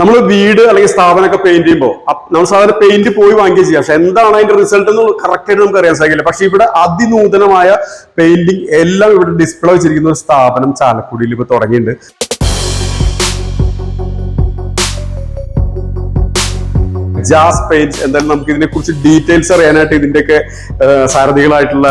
നമ്മൾ വീട് അല്ലെങ്കിൽ സ്ഥാപനമൊക്കെ പെയിന്റ് ചെയ്യുമ്പോൾ നമ്മൾ സാധാരണ പെയിന്റ് പോയി വാങ്ങിക്കുക ചെയ്യാം. പക്ഷെ എന്താണ് അതിന്റെ റിസൾട്ട് എന്ന് കറക്റ്റ് ആയിട്ട് നമുക്ക് അറിയാൻ സാധിക്കില്ല. പക്ഷെ ഇവിടെ അതിനൂതനമായ പെയിന്റിങ് എല്ലാം ഇവിടെ ഡിസ്പ്ലേ വെച്ചിരിക്കുന്ന ഒരു സ്ഥാപനം ചാലക്കുടിയിൽ ഇപ്പൊ തുടങ്ങിയിട്ടുണ്ട്. ജാസ് പെയിന്റ് എന്തായാലും നമുക്ക് ഇതിനെ കുറിച്ച് ഡീറ്റെയിൽസ് അറിയാനായിട്ട് ഇതിന്റെയൊക്കെ സാരഥികളായിട്ടുള്ള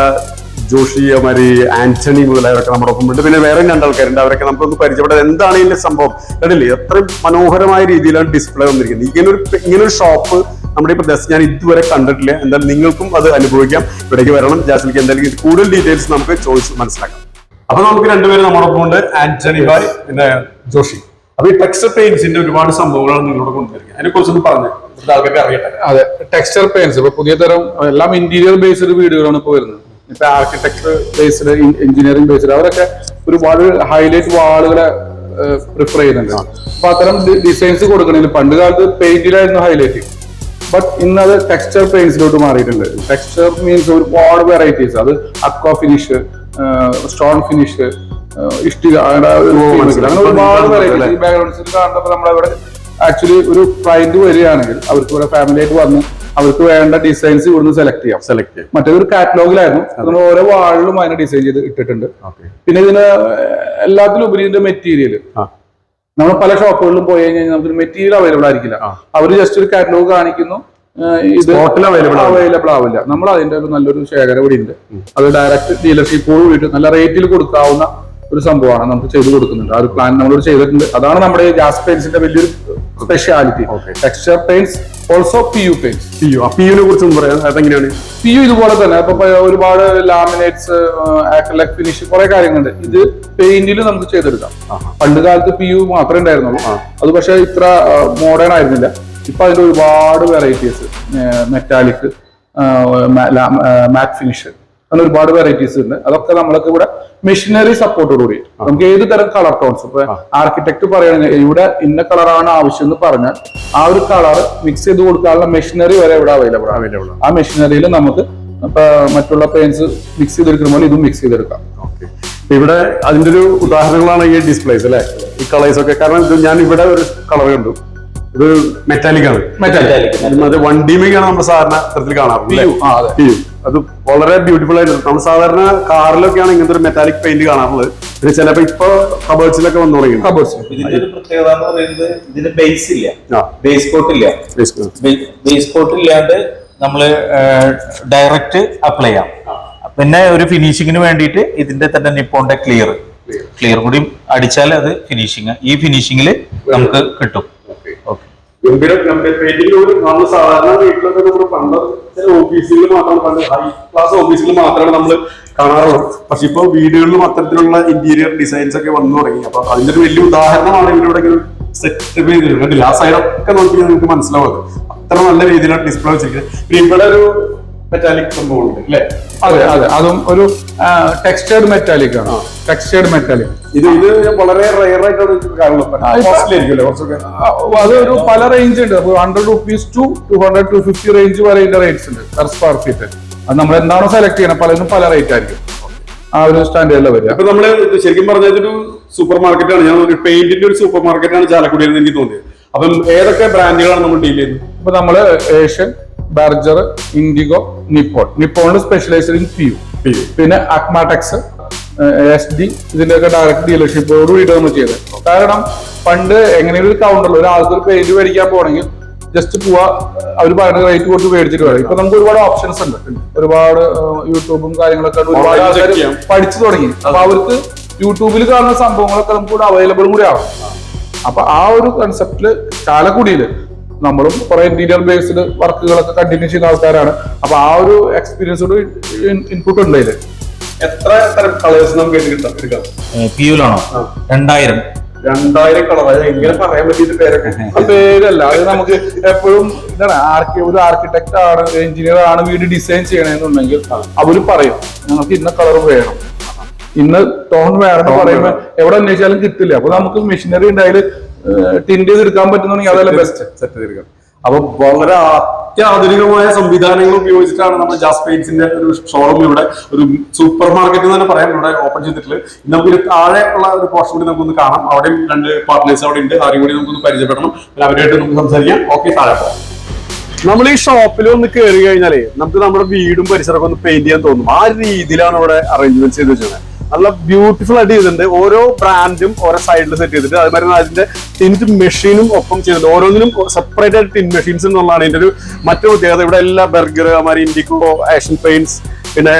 ജോഷി അമാരി ആന്റണി മുതലായവരൊക്കെ നമ്മുടെ ഒപ്പം ഉണ്ട്. പിന്നെ വേറെ രണ്ട് ആൾക്കാരുണ്ട് അവരൊക്കെ നമുക്കൊന്ന് പരിചയപ്പെടാൻ എന്താണ് ഇതിന്റെ സംഭവം? കണ്ടില്ലേ? എത്രയും മനോഹരമായ രീതിയിലാണ് ഡിസ്പ്ലേ വന്നിരിക്കുന്നത്. ഇങ്ങനൊരു ഇങ്ങനൊരു ഷോപ്പ് നമ്മുടെ ഈ പ്രദേശത്ത് ഞാൻ ഇതുവരെ കണ്ടിട്ടില്ല. എന്തായാലും നിങ്ങൾക്കും അത് അനുഭവിക്കാം. ഇവിടേക്ക് വരണം. ജാസിലേക്ക് എന്തായാലും കൂടുതൽ ഡീറ്റെയിൽസ് നമുക്ക് ചോദിച്ച് മനസ്സിലാക്കാം. അപ്പൊ നമുക്ക് രണ്ടുപേരും നമ്മോടൊപ്പം ഉണ്ട്. ആന്റണി ബായ് പിന്നെ ജോഷി. അപ്പൊ ഈ ടെക്സ്റ്റർ പെയിന്റ്സിന്റെ ഒരുപാട് സംഭവങ്ങളാണ് നിങ്ങളോട് കൊണ്ടുവരിക. അതിനെ കുറിച്ചൊന്ന് പറഞ്ഞു അതെ. ടെക്സ്ചർ പെയിന്റ്സ് ഇപ്പൊ പുതിയ തരം എല്ലാം ഇന്റീരിയർ ബേസ്ഡ് വീടുകളാണ് ഇപ്പൊ വരുന്നത്. ഇപ്പൊ ആർക്കിടെക്ചർ ബേസ്ഡ് എഞ്ചിനീയറിംഗ് ബേസ്ഡ് അവരൊക്കെ ഒരുപാട് ഹൈലൈറ്റ് വാളുകളെ പ്രിഫർ ചെയ്യുന്നുണ്ട്. അപ്പൊ അത്തരം ഡിസൈൻസ് കൊടുക്കണമെങ്കിൽ പണ്ട് കാലത്ത് പെയിന്റിലായിരുന്നു ഹൈലൈറ്റ് ബട്ട് ഇന്ന് അത് ടെക്സ്ചർ പെയിന്റ്സിലോട്ട് മാറിയിട്ടുണ്ട്. ടെക്സ്ചർ മീൻസ് ഒരുപാട് വെറൈറ്റീസ് അത് അക്വ ഫിനിഷ് സ്റ്റോൺ ഫിനിഷ് ഇഷ്ടിക അങ്ങനെ. അങ്ങനെ ഒരുപാട് വെറൈറ്റീസ് ബാക്ക്ഗ്രൗണ്ട്സിൽ കാണുമ്പോൾ നമ്മളവിടെ ആക്ച്വലി ഒരു ക്ലയന്റ് വരികയാണെങ്കിൽ അവർക്ക് ഇവിടെ ഫാമിലി ആയിട്ട് വന്ന് അവർക്ക് വേണ്ട ഡിസൈൻസ് ഇവിടുന്ന് സെലക്ട് ചെയ്യാം. സെലക്ട് ചെയ്യാം. മറ്റേ ഒരു കാറ്റലോഗിലായിരുന്നു നമ്മൾ ഓരോ വാളിലും അതിനെ ഡിസൈൻ ചെയ്ത് ഇട്ടിട്ടുണ്ട്. പിന്നെ ഇതിന് എല്ലാത്തിലും ഉപരി ഇതിന്റെ മെറ്റീരിയൽ നമ്മൾ പല ഷോപ്പുകളിലും പോയി കഴിഞ്ഞാൽ നമുക്ക് മെറ്റീരിയൽ അവൈലബിൾ ആയിരിക്കില്ല. അവർ ജസ്റ്റ് ഒരു കാറ്റലോഗ് കാണിക്കുന്നു അവൈലബിൾ ആവില്ല. നമ്മൾ അതിന്റെ ഒരു നല്ലൊരു ശേഖരം ഇവിടെ ഉണ്ട്. അത് ഡയറക്റ്റ് ഡീലർഷിപ്പോട് കൂടിയിട്ട് നല്ല റേറ്റിൽ കൊടുക്കാവുന്ന ഒരു സംഭവമാണ് നമുക്ക് ചെയ്തു കൊടുക്കുന്നുണ്ട്. ആ ഒരു പ്ലാൻ നമ്മളോട് ചെയ്തിട്ടുണ്ട്. അതാണ് നമ്മുടെ ഗ്യാസ് ജാസ് പെയിന്റ്സിന്റെ വലിയൊരു speciality. Texture paints also P U പേ പി യു ആ പി യുനെ കുറിച്ച് ഒന്ന് പറയാം. അതെങ്ങനെയാണ്? പി യു ഇതുപോലെ തന്നെ. ഇപ്പൊ പ- ഒരുപാട് ലാമിനേറ്റ്സ് ആക്രലക് ഫിനിഷ് കുറെ കാര്യങ്ങളുണ്ട്. ഇത് പെയിന്റിൽ നമുക്ക് ചെയ്തെടുക്കാം. പണ്ട് കാലത്ത് പി യു മാത്രമേ ഉണ്ടായിരുന്നുള്ളൂ. അത് പക്ഷെ ഇത്ര മോഡേൺ ആയിരുന്നില്ല. ഇപ്പൊ അതിന്റെ ഒരുപാട് വെറൈറ്റീസ് മെറ്റാലിക് മാറ്റ് ഫിനിഷ് അങ്ങനെ ഒരുപാട് വെറൈറ്റീസ് ഉണ്ട്. അതൊക്കെ നമ്മൾക്ക് ഇവിടെ മെഷീനറി സപ്പോർട്ടോടുകൂടി നമുക്ക് ഏത് തരം കളർ ടോൺസ് ഇപ്പൊ ആർക്കിടെക്ട് പറയുകയാണെങ്കിൽ ഇവിടെ ഇന്ന കളറാണ് ആവശ്യം എന്ന് പറഞ്ഞാൽ ആ ഒരു കളർ മിക്സ് ചെയ്ത് കൊടുക്കാനുള്ള മെഷീനറി വരെ ഇവിടെ അവൈലബിൾ അവൈലബിൾ ആ മെഷീനറിയിൽ നമുക്ക് മറ്റുള്ള പെയിന്റ്സ് മിക്സ് ചെയ്തെടുക്കുന്ന പോലെ ഇതും മിക്സ് ചെയ്തെടുക്കാം. ഓക്കെ ഇവിടെ അതിന്റെ ഒരു ഉദാഹരണങ്ങളാണ് ഈ ഡിസ്പ്ലേസ് അല്ലെ? ഈ കളേഴ്സ് ഒക്കെ. കാരണം ഞാൻ ഇവിടെ ഒരു കളർ കണ്ടു. ഇത് മെറ്റാലിക് ആണ്. മെറ്റാലിക് അത് വൺ ഡിമിക്കാണ് നമ്മൾ സാധാരണ തരത്തിൽ കാണാറുണ്ട് അതെ. വളരെ ബ്യൂട്ടിഫുൾ ആയിട്ട് നമ്മൾ സാധാരണ കാറിലൊക്കെയാണ് ഇങ്ങനത്തെ ഒരു മെറ്റാലിക് പെയിന്റ് കാണാറുള്ളത്. പിന്നെ ചിലപ്പോ ഇപ്പൊ കബേഴ്സിലൊക്കെ വന്നു തുടങ്ങി. ഇതിന്റെ ഒരു പ്രത്യേകത എന്ന് പറയുന്നത് ഇതിന് ബേസ് ഇല്ല. ആ. ബേസ് കോട്ട് ഇല്ല. ബേസ് കോട്ട് ഇല്ലാണ്ട് നമ്മൾ ഡയറക്റ്റ് അപ്ലൈ ചെയ്യാം. പിന്നെ ഒരു ഫിനിഷിങ്ങിന് വേണ്ടിയിട്ട് ഇതിന്റെ തന്നെ നിപ്പോണ്ട ക്ലിയർ ക്ലിയർ കൂടി അടിച്ചാൽ അത് ഫിനിഷിങ് ഈ ഫിനിഷിങ്ങിൽ നമുക്ക് കിട്ടും. ഗംഭീരം പെയിന്റിങ്ങിനോട് നമ്മൾ സാധാരണ വീട്ടിലൊക്കെ നമ്മൾ പണ്ട് ചില ഓഫീസുകളിൽ മാത്രമാണ് പണ്ട് ഹൈ ക്ലാസ് ഓഫീസുകളിൽ മാത്രമാണ് നമ്മൾ കാണാറുള്ളത്. പക്ഷെ ഇപ്പൊ വീടുകളിലും അത്തരത്തിലുള്ള ഇന്റീരിയർ ഡിസൈൻസ് ഒക്കെ വന്നു തുടങ്ങി. അപ്പൊ അതിന്റെ ഒരു വലിയ ഉദാഹരണമാണ് ഇവരുടെ സെറ്റ് ചെയ്ത് ചെയ്തിട്ടുണ്ട് ആ സൈഡൊക്കെ നോക്കി നിങ്ങൾക്ക് മനസ്സിലാവുന്നത് അത്ര നല്ല രീതിയിലാണ് ഡിസ്പ്ലേ വെച്ചിരിക്കുന്നത്. പിന്നെ ഇവിടെ ഒരു മെറ്റാലിക് സംഭവമുണ്ട് അല്ലേ അതെ അതെ. അതും. ഒരു ടെക്സ്റ്റേർഡ് മെറ്റാലിക് ആണ്. ടെക്സ്റ്റേർഡ് മെറ്റാലിക് ഇത് ഇത് വളരെ റയർ ആയിട്ടാണ് കാണുന്നത്. അത് ഒരു പല റേഞ്ച് ഉണ്ട്. Hundred rupees to two hundred two fifty range വരെ ഇതിന്റെ റേറ്റ്സ് ഉണ്ട് പെർ സ്ക്വയർ ഫീറ്റ് അത് നമ്മൾ എന്താണോ സെലക്ട് ചെയ്യണം പലതിനും പല റേറ്റ് ആയിരിക്കും. ആ ഒരു സ്റ്റാൻഡേർഡിൽ വരിക. അപ്പൊ നമ്മൾ ശരിക്കും പറഞ്ഞാൽ ഒരു സൂപ്പർ മാർക്കറ്റ് ആണ്. ഞാൻ ഒരു പെയിന്റിന്റെ ഒരു സൂപ്പർ മാർക്കറ്റാണ് ചാലക്കുടിയിൽ നിന്ന് എനിക്ക് തോന്നിയത്. അപ്പം ഏതൊക്കെ ബ്രാൻഡുകളാണ് നമ്മൾ ഡീൽ ചെയ്യുന്നത്? അപ്പൊ നമ്മൾ ഏഷ്യൻ ബർജർ ഇൻഡിഗോ നിപ്പോൺ. നിപ്പോണിൽ സ്പെഷ്യലൈസ്ഡ് ഇൻ പി യു. പിന്നെ അക്മാടെക്സ് എസ് ഡി ഇതിന്റെയൊക്കെ ഡയറക്റ്റ് ഡീലർഷിപ്പോട് കൂടി നമ്മൾ ചെയ്തത് കാരണം പണ്ട് എങ്ങനെയൊരു ഒരു കൗണ്ടറിൽ ഒരാൾക്ക് ഒരു പെയിന്റ് മേടിക്കാൻ പോകണമെങ്കിൽ ജസ്റ്റ് പോവാ അവർ പറയുന്ന റേറ്റ് കൊടുത്ത് മേടിച്ചിട്ട് വരാം. ഇപ്പൊ നമുക്ക് ഒരുപാട് ഓപ്ഷൻസ് ഉണ്ട്. ഒരുപാട് യൂട്യൂബും കാര്യങ്ങളൊക്കെ. ഒരുപാട് ആൾക്കാർ പഠിച്ചു തുടങ്ങി. അപ്പൊ അവർക്ക് യൂട്യൂബിൽ കാണുന്ന സംഭവങ്ങളൊക്കെ നമുക്ക് ഇവിടെ അവൈലബിൾ കൂടി ആവും. അപ്പൊ ആ ഒരു കൺസെപ്റ്റിൽ ചാലക്കുടിയിൽ നമ്മളും കുറെ ഇന്റീരിയർ ബേസ്ഡ് വർക്കുകളൊക്കെ കണ്ടിന്യൂ ചെയ്യുന്ന ആൾക്കാരാണ്. അപ്പൊ ആ ഒരു എക്സ്പീരിയൻസോട് ഇൻപുട്ട് ഉണ്ട് ഇതിൽ എത്ര തരം കളേഴ്സ് നമുക്ക് എടുക്കാം? പി യുലാണോ രണ്ടായിരം. രണ്ടായിരം കളർ അത് എങ്ങനെ പറയാൻ പറ്റിയിട്ട് പേരൊക്കെ? പേരല്ല. അത് നമുക്ക് എപ്പോഴും എന്താണ് ആർക്കി ഒരു ആർക്കിടെക്ട് ആണ് എഞ്ചിനീയർ ആണ് വീട് ഡിസൈൻ ചെയ്യണമെന്നുണ്ടെങ്കിൽ അവർ പറയും ഞങ്ങൾക്ക് ഇന്ന കളർ വേണം. ഇന്ന് ടോൺ വേണം എന്ന് പറയുമ്പോൾ എവിടെ അന്വേഷിച്ചാലും കിട്ടില്ല. അപ്പൊ നമുക്ക് മെഷീനറി ഉണ്ടായാലും ടിൻഡ് ചെയ്ത് എടുക്കാൻ പറ്റുന്നുണ്ടെങ്കിൽ അതല്ല ബെസ്റ്റ് സെറ്റ് ചെയ്തെടുക്കാം. അപ്പൊ വളരെ അത്യാധുനികമായ സംവിധാനങ്ങൾ ഉപയോഗിച്ചിട്ടാണ് നമ്മുടെ ജാസ് പെയിന്റ്സിന്റെ ഒരു ഷോറൂം ഇവിടെ ഒരു സൂപ്പർ മാർക്കറ്റ് എന്ന് തന്നെ പറയാം. ഇവിടെ ഓപ്പൺ ചെയ്തിട്ടുള്ളത്. നമുക്ക് താഴെ ഉള്ള ഒരു പോർഷൻ കൂടി നമുക്കൊന്ന് കാണാം. അവിടെയും രണ്ട് പാർട്ട്നേഴ്സ് അവിടെ ഉണ്ട്. ആരും കൂടി നമുക്കൊന്ന് പരിചയപ്പെടണം. പിന്നെ അവരുമായിട്ട് നമുക്ക് സംസാരിക്കാം. ഓക്കെ താഴെ പോകാം. നമ്മൾ ഈ ഷോപ്പിൽ ഒന്ന് കയറി കഴിഞ്ഞാലേ നമുക്ക് നമ്മുടെ വീടും പരിസരമൊക്കെ ഒന്ന് പെയിന്റ് ചെയ്യാൻ തോന്നും. ആ രീതിയിലാണ് ഇവിടെ അറേഞ്ച്മെന്റ് ചെയ്ത് വെച്ചിരുന്നത് നല്ല ബ്യൂട്ടിഫുൾ ആയിട്ട് ചെയ്തിട്ടുണ്ട്. ഓരോ ബ്രാൻഡും ഓരോ സൈഡിൽ സെറ്റ് ചെയ്തിട്ട്. അതുമാതിരി അതിന്റെ ടിന്റ് മെഷീനും ഒപ്പം ചെയ്തിട്ടുണ്ട്. ഓരോന്നിനും സെപ്പറേറ്റ് ആയിട്ട് ടിൻ മെഷീൻസ് എന്നുള്ളതാണ് ഇതിന്റെ ഒരു മറ്റൊരു പ്രത്യേകത. ഇവിടെ എല്ലാ ബർഗർ അതുമാതിരി ഇൻഡിക്കോ ആഷൻ പെയിന്റ്സ് പിന്നെ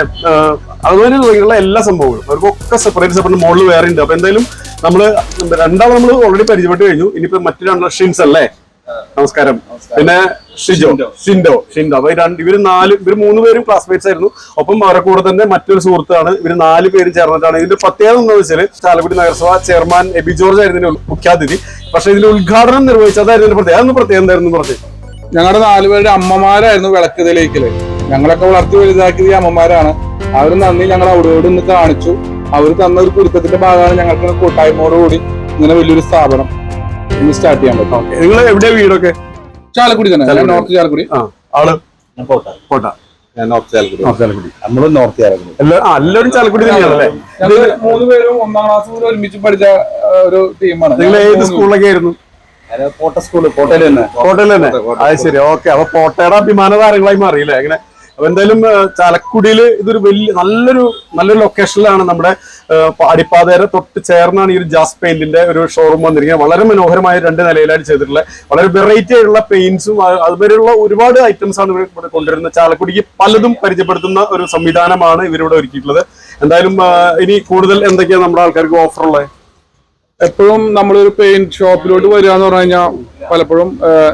അതുമാതിരി തുടങ്ങിയുള്ള എല്ലാ സംഭവങ്ങളും. അവർക്കൊക്കെ സെപ്പറേറ്റ് സെപ്പറേറ്റ് മോഡൽ വേറെ ഉണ്ട് അപ്പൊ എന്തായാലും നമ്മൾ രണ്ടാമത് നമ്മൾ ഓൾറെഡി പരിചയപ്പെട്ട് കഴിഞ്ഞു. ഇനിയിപ്പോ മറ്റു രണ്ട് ഷിൻസ് അല്ലേ? നമസ്കാരം. പിന്നെ ഷിജോ. ഷിൻഡോ. ഷിൻഡോ. അപ്പൊ രണ്ട് ഇവർ നാല് ഇവർ മൂന്ന് പേരും ക്ലാസ്മേറ്റ്സ് ആയിരുന്നു. ഒപ്പം അവരെ കൂടെ തന്നെ മറ്റൊരു സുഹൃത്താണ്. ഇവർ നാല് പേരും ചേർന്നിട്ടാണ്. ഇതിന്റെ പ്രത്യേകത എന്താ വെച്ചാൽ ചാലക്കുടി നഗരസഭ ചെയർമാൻ എബി ജോർജ് ആയിരുന്നു ഇതിന്റെ മുഖ്യാതിഥി. പക്ഷെ ഇതിന്റെ ഉദ്ഘാടനം നിർവഹിച്ചതായിരുന്നു ഇതിന്റെ പ്രത്യേകത. അതൊന്ന് പ്രത്യേകത എന്തായിരുന്നു പറഞ്ഞു? ഞങ്ങളുടെ നാലുപേരുടെ അമ്മമാരായിരുന്നു വിളക്ക് തെളിയിക്കൽ ഞങ്ങളൊക്കെ വളർത്തി വലുതാക്കിയത് ഈ അമ്മമാരാണ്. അവർ നന്ദി ഞങ്ങൾ അവരോട് ഇന്ന് കാണിച്ചു. അവർ തന്ന ഒരു കുരുത്തത്തിന്റെ ഭാഗമാണ് ഞങ്ങൾക്ക് കൂട്ടായ്മയോടുകൂടി ഇങ്ങനെ വലിയൊരു സ്ഥാപനം. ഇന്ന് സ്റ്റാർട്ട് ചെയ്യാൻ പറ്റും. നിങ്ങൾ എവിടെ വീടൊക്കെ? ചാലക്കുടി തന്നെ. നോർത്ത് ചാലക്കുടി. ആ ആൾ? ഞാൻ പോട്ടെ കോട്ട. ഞാൻ നോർത്ത് ചാലക്കുടി. ചാലക്കുടി. നോർത്ത് ചാലക്കുടി. എല്ലാവരും തന്നെയാണല്ലേ? മൂന്ന് പേരും ഒന്നാം ക്ലാസ് മുതൽ ഒരുമിച്ച് പഠിച്ച ഒരു ടീമാണ് നിങ്ങൾ ഏത് സ്കൂളിലൊക്കെ ആയിരുന്നു? കോട്ട സ്കൂൾ കോട്ടയിൽ തന്നെ. കോട്ടയിൽ തന്നെ. അത് ശരി ഓക്കെ. അപ്പൊ കോട്ടയുടെ അഭിമാന താരങ്ങളായി മാറിയില്ലേ അങ്ങനെ അപ്പൊ എന്തായാലും ചാലക്കുടിയിൽ ഇതൊരു വലിയ നല്ലൊരു നല്ലൊരു ലൊക്കേഷനിലാണ് നമ്മുടെ ആ, തൊട്ട് ചേർന്നാണ് ഈ ഒരു ജാസ് പെയിന്റിന്റെ ഒരു ഷോറൂം വന്നിരിക്കുന്നത്. വളരെ മനോഹരമായ രണ്ട് നിലയിലാണ് ചെയ്തിട്ടുള്ളത്. വളരെ വെറൈറ്റി ആയിട്ടുള്ള പെയിന്റ്സും അതുവരെയുള്ള ഒരുപാട് ഐറ്റംസ് ആണ് ഇവിടെ കൊണ്ടുവരുന്നത്. ചാലക്കുടിക്ക് പലതും പരിചയപ്പെടുത്തുന്ന ഒരു സംവിധാനമാണ് ഇവരിവിടെ ഒരുക്കിയിട്ടുള്ളത്. എന്തായാലും ഇനി കൂടുതൽ എന്തൊക്കെയാണ് നമ്മുടെ ആൾക്കാർക്ക് ഓഫർ ഉള്ളത് എപ്പോഴും നമ്മളൊരു പെയിന്റ് ഷോപ്പിലോട്ട് വരിക എന്ന് പറഞ്ഞു കഴിഞ്ഞാൽ പലപ്പോഴും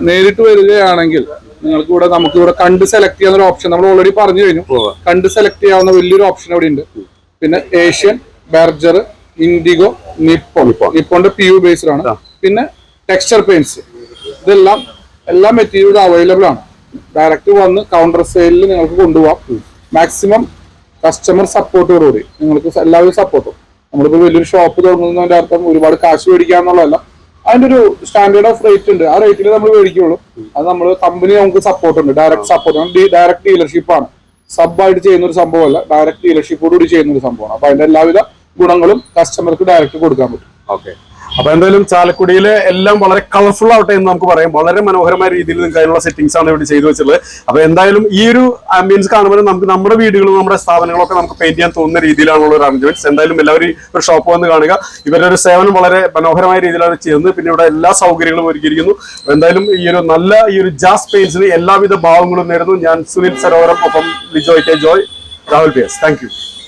നേരിട്ട് വരികയാണെങ്കിൽ നിങ്ങൾക്ക് ഇവിടെ നമുക്ക് ഇവിടെ കണ്ട് സെലക്ട് ചെയ്യാവുന്ന ഒരു ഓപ്ഷൻ നമ്മൾ ഓൾറെഡി പറഞ്ഞു കഴിഞ്ഞു. കണ്ട് സെലക്ട് ചെയ്യാവുന്ന വലിയൊരു ഓപ്ഷൻ അവിടെ ഉണ്ട് പിന്നെ ഏഷ്യൻ ബെർജർ ഇൻഡിഗോ നിപ്പോൺ നിപ്പോന്റെ പി യു ബേസ്ഡ് ആണ് പിന്നെ ടെക്സ്ചർ പെയിന്റ്സ് ഇതെല്ലാം എല്ലാ മെറ്റീരിയലും അവൈലബിൾ ആണ്. ഡയറക്റ്റ് വന്ന് കൗണ്ടർ സെയിലിൽ നിങ്ങൾക്ക് കൊണ്ടുപോകാം മാക്സിമം കസ്റ്റമർ സപ്പോർട്ടോടുകൂടി നിങ്ങൾക്ക് എല്ലാവരും സപ്പോർട്ടും നമ്മളിപ്പോൾ വലിയൊരു ഷോപ്പ് തുടങ്ങുന്നതിന്റെ അർത്ഥം ഒരുപാട് കാശ് മേടിക്കുക എന്നുള്ളതല്ല അതിന്റെ ഒരു സ്റ്റാൻഡേർഡ് ഓഫ് റേറ്റ് ഉണ്ട്. ആ റേറ്റിൽ നമ്മൾ മേടിക്കുള്ളൂ. അത് നമ്മൾ കമ്പനി നമുക്ക് സപ്പോർട്ട് ഉണ്ട്. ഡയറക്റ്റ് സപ്പോർട്ട് ഡയറക്റ്റ് ഡീലർഷിപ്പ് ആണ്. സബ് ആയിട്ട് ചെയ്യുന്ന ഒരു സംഭവമല്ല. ഡയറക്റ്റ് ഡീലർഷിപ്പോടുകൂടി ചെയ്യുന്ന ഒരു സംഭവമാണ്. അപ്പൊ അതിന്റെ എല്ലാവിധ ഗുണങ്ങളും കസ്റ്റമർക്ക് ഡയറക്റ്റ് കൊടുക്കാൻ പറ്റും. ഓക്കെ അപ്പൊ എന്തായാലും ചാലക്കുടിയിലെ എല്ലാം വളരെ കളർഫുൾ ആവട്ടെ എന്ന് നമുക്ക് പറയാം. വളരെ മനോഹരമായ രീതിയിൽ നിങ്ങൾക്ക് അതിനുള്ള സെറ്റിംഗ്സ് ആണ് ഇവിടെ ചെയ്തു വെച്ചിട്ടുള്ളത് അപ്പൊ എന്തായാലും ഈ ഒരു ആംബിയൻസ് കാണുമ്പോൾ നമുക്ക് നമ്മുടെ വീടുകളും നമ്മുടെ സ്ഥാപനങ്ങളൊക്കെ നമുക്ക് പെയിന്റ് ചെയ്യാൻ തോന്നുന്ന രീതിയിലാണുള്ള ഒരു അറേഞ്ച്മെന്റ്സ് എന്തായാലും എല്ലാവരും ഒരു ഷോപ്പ് വന്ന് കാണുക. ഇവരുടെ ഒരു സേവനം വളരെ മനോഹരമായ രീതിയിലാണ് ചെയ്യുന്നത്. പിന്നെ ഇവിടെ എല്ലാ സൗകര്യങ്ങളും ഒരുക്കിയിരിക്കുന്നു. എന്തായാലും ഈ ഒരു നല്ല ഈ ഒരു ജാസ് പെയിന്റ്സിന് എല്ലാവിധ ഭാവങ്ങളും നേരുന്നു ഞാൻ സുനിൽ സരോവരം ഒപ്പം Lijoy K Joy Rahul P S. Thank